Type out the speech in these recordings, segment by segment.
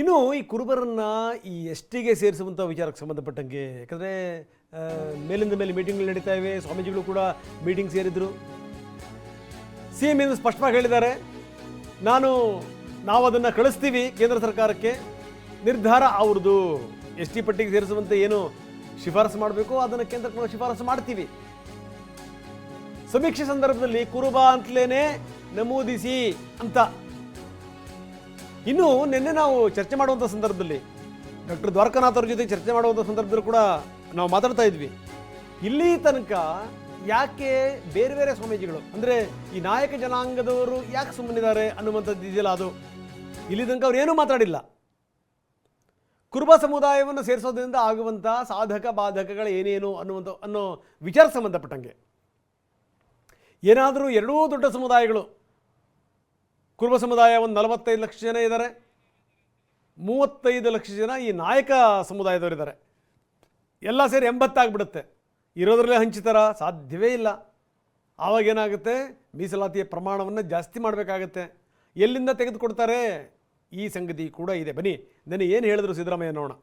ಇನ್ನು ಈ ಕುರುಬರನ್ನು ಈ ಎಸ್ ಟಿಗೆ ಸೇರಿಸುವಂಥ ವಿಚಾರಕ್ಕೆ ಸಂಬಂಧಪಟ್ಟಂಗೆ, ಯಾಕಂದರೆ ಮೇಲಿಂದ ಮೇಲೆ ಮೀಟಿಂಗ್ಗಳು ನಡೀತಾ ಇವೆ, ಸ್ವಾಮೀಜಿಗಳು ಕೂಡ ಮೀಟಿಂಗ್ ಸೇರಿದ್ರು. ಸಿ ಎಂ ಸ್ಪಷ್ಟವಾಗಿ ಹೇಳಿದ್ದಾರೆ, ನಾನು ನಾವು ಅದನ್ನು ಕಳಿಸ್ತೀವಿ ಕೇಂದ್ರ ಸರ್ಕಾರಕ್ಕೆ, ನಿರ್ಧಾರ ಅವ್ರದ್ದು ಎಸ್ ಟಿ ಪಟ್ಟಿಗೆ ಸೇರಿಸುವಂತೆ ಏನು ಶಿಫಾರಸು ಮಾಡಬೇಕು, ಅದನ್ನು ಕೇಂದ್ರಕ್ಕೆ ಶಿಫಾರಸು ಮಾಡ್ತೀವಿ. ಸಮೀಕ್ಷೆ ಸಂದರ್ಭದಲ್ಲಿ ಕುರುಬ ಅಂತಲೇನೆ ನಮೂದಿಸಿ ಅಂತ ಇನ್ನು ನಿನ್ನೆ ನಾವು ಚರ್ಚೆ ಮಾಡುವಂಥ ಸಂದರ್ಭದಲ್ಲಿ ಡಾಕ್ಟರ್ ದ್ವಾರಕನಾಥ್ ಅವ್ರ ಜೊತೆ ಚರ್ಚೆ ಮಾಡುವಂಥ ಸಂದರ್ಭದಲ್ಲಿ ಕೂಡ ನಾವು ಮಾತಾಡ್ತಾ ಇದ್ವಿ. ಇಲ್ಲಿ ತನಕ ಯಾಕೆ ಬೇರೆ ಬೇರೆ ಸ್ವಾಮೀಜಿಗಳು, ಅಂದರೆ ಈ ನಾಯಕ ಜನಾಂಗದವರು ಯಾಕೆ ಸುಮ್ಮನಿದ್ದಾರೆ ಅನ್ನುವಂಥದ್ದು ಇದೆಯಲ್ಲ ಅದು. ಇಲ್ಲಿ ತನಕ ಅವ್ರು ಏನೂ ಮಾತಾಡಿಲ್ಲ. ಕುರುಬ ಸಮುದಾಯವನ್ನು ಸೇರಿಸೋದ್ರಿಂದ ಆಗುವಂಥ ಸಾಧಕ ಬಾಧಕಗಳು ಏನೇನು ಅನ್ನುವಂಥ, ಅನ್ನೋ ವಿಚಾರ ಸಂಬಂಧಪಟ್ಟಂಗೆ. ಏನಾದರೂ ಎರಡೂ ದೊಡ್ಡ ಸಮುದಾಯಗಳು ಕುರುಬ ಸಮುದಾಯ ಒಂದು ನಲವತ್ತೈದು ಲಕ್ಷ ಜನ ಇದ್ದಾರೆ ಮೂವತ್ತೈದು ಲಕ್ಷ ಜನ ಈ ನಾಯಕ ಸಮುದಾಯದವರಿದ್ದಾರೆ. ಎಲ್ಲ ಸೇರಿ ಎಂಬತ್ತಾಗ್ಬಿಡುತ್ತೆ ಇರೋದ್ರಲ್ಲೇ ಹಂಚಿತಾರ ಸಾಧ್ಯವೇ ಇಲ್ಲ. ಆವಾಗೇನಾಗುತ್ತೆ ಮೀಸಲಾತಿಯ ಪ್ರಮಾಣವನ್ನು ಜಾಸ್ತಿ ಮಾಡಬೇಕಾಗತ್ತೆ. ಎಲ್ಲಿಂದ ತೆಗೆದುಕೊಡ್ತಾರೆ? ಈ ಸಂಗತಿ ಕೂಡ ಇದೆ. ಬನ್ನಿ ನನಗೆ ಏನು ಹೇಳಿದ್ರು ಸಿದ್ದರಾಮಯ್ಯ ನೋಡೋಣ.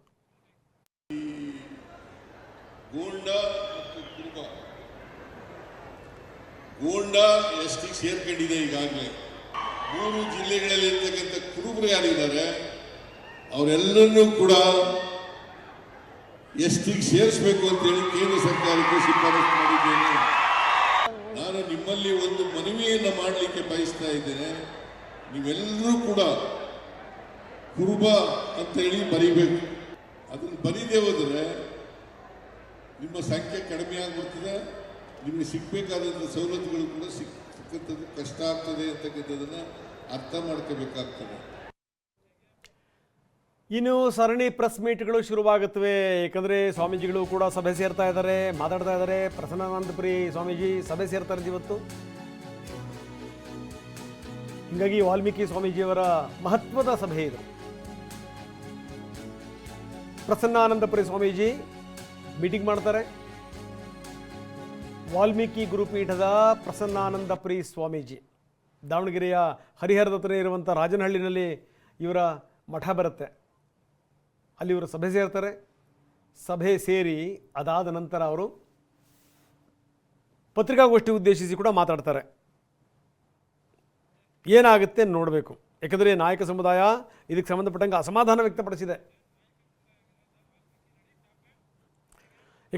ಗೂಂಡ ಸೇರ್ಕೊಂಡಿದೆ ಈಗಾಗಲೇ. ಮೂರು ಜಿಲ್ಲೆಗಳಲ್ಲಿ ಇರ್ತಕ್ಕಂಥ ಕುರುಬರು ಯಾರಿದ್ದಾರೆ, ಅವರೆಲ್ಲರನ್ನೂ ಕೂಡ ಎಸ್ ಟಿಗೆ ಸೇರಿಸಬೇಕು ಅಂತೇಳಿ ಕೇಂದ್ರ ಸರ್ಕಾರಕ್ಕೆ ಶಿಫಾರಸು ಮಾಡಿದ್ದೇನೆ. ನಾನು ನಿಮ್ಮಲ್ಲಿ ಒಂದು ಮನವಿಯನ್ನು ಮಾಡಲಿಕ್ಕೆ ಬಯಸ್ತಾ ಇದ್ದೇನೆ. ನೀವೆಲ್ಲರೂ ಕೂಡ ಕುರುಬ ಅಂತೇಳಿ ಬರಿಬೇಕು. ಅದನ್ನು ಬರೀದೇ ಹೋದರೆ ನಿಮ್ಮ ಸಂಖ್ಯೆ ಕಡಿಮೆ ಆಗ್ಬಿಡ್ತದೆ. ನಿಮಗೆ ಸಿಗಬೇಕಾದಂಥ ಸವಲತ್ತುಗಳು ಕೂಡ ಸಿಕ್ ಕಷ್ಟ ಆಗ್ತದೆ ಅಂತಕ್ಕಂಥದ್ದನ್ನು ಅರ್ಥ ಮಾಡ್ಕೋಬೇಕಾಗ್ತದೆ. ಇನ್ನು ಸರಣಿ ಪ್ರೆಸ್ ಮೀಟ್ಗಳು ಶುರುವಾಗುತ್ತವೆ. ಏಕೆಂದರೆ ಸ್ವಾಮೀಜಿಗಳು ಕೂಡ ಸಭೆ ಸೇರ್ತಾ ಇದ್ದಾರೆ, ಮಾತಾಡ್ತಾ ಇದ್ದಾರೆ. ಪ್ರಸನ್ನಾನಂದಪುರಿ ಸ್ವಾಮೀಜಿ ಸಭೆ ಸೇರ್ತಾರೆ ಇವತ್ತು. ಹೀಗಾಗಿ ವಾಲ್ಮೀಕಿ ಸ್ವಾಮೀಜಿಯವರ ಮಹತ್ವದ ಸಭೆ ಇದು. ಪ್ರಸನ್ನಾನಂದಪುರಿ ಸ್ವಾಮೀಜಿ ಮೀಟಿಂಗ್ ಮಾಡ್ತಾರೆ. ವಾಲ್ಮೀಕಿ ಗುರುಪೀಠದ ಪ್ರಸನ್ನಾನಂದಪುರಿ ಸ್ವಾಮೀಜಿ, ದಾವಣಗೆರೆಯ ಹರಿಹರದ ಹತ್ರ ಇರುವಂಥ ರಾಜನಹಳ್ಳಿನಲ್ಲಿ ಇವರ ಮಠ ಬರುತ್ತೆ. ಅಲ್ಲಿ ಇವರು ಸಭೆ ಸೇರ್ತಾರೆ. ಸಭೆ ಸೇರಿ ಅದಾದ ನಂತರ ಅವರು ಪತ್ರಿಕಾಗೋಷ್ಠಿ ಉದ್ದೇಶಿಸಿ ಕೂಡ ಮಾತಾಡ್ತಾರೆ. ಏನಾಗುತ್ತೆ ನೋಡಬೇಕು. ಯಾಕಂದರೆ ನಾಯಕ ಸಮುದಾಯ ಇದಕ್ಕೆ ಸಂಬಂಧಪಟ್ಟಂಗೆ ಅಸಮಾಧಾನ ವ್ಯಕ್ತಪಡಿಸಿದೆ.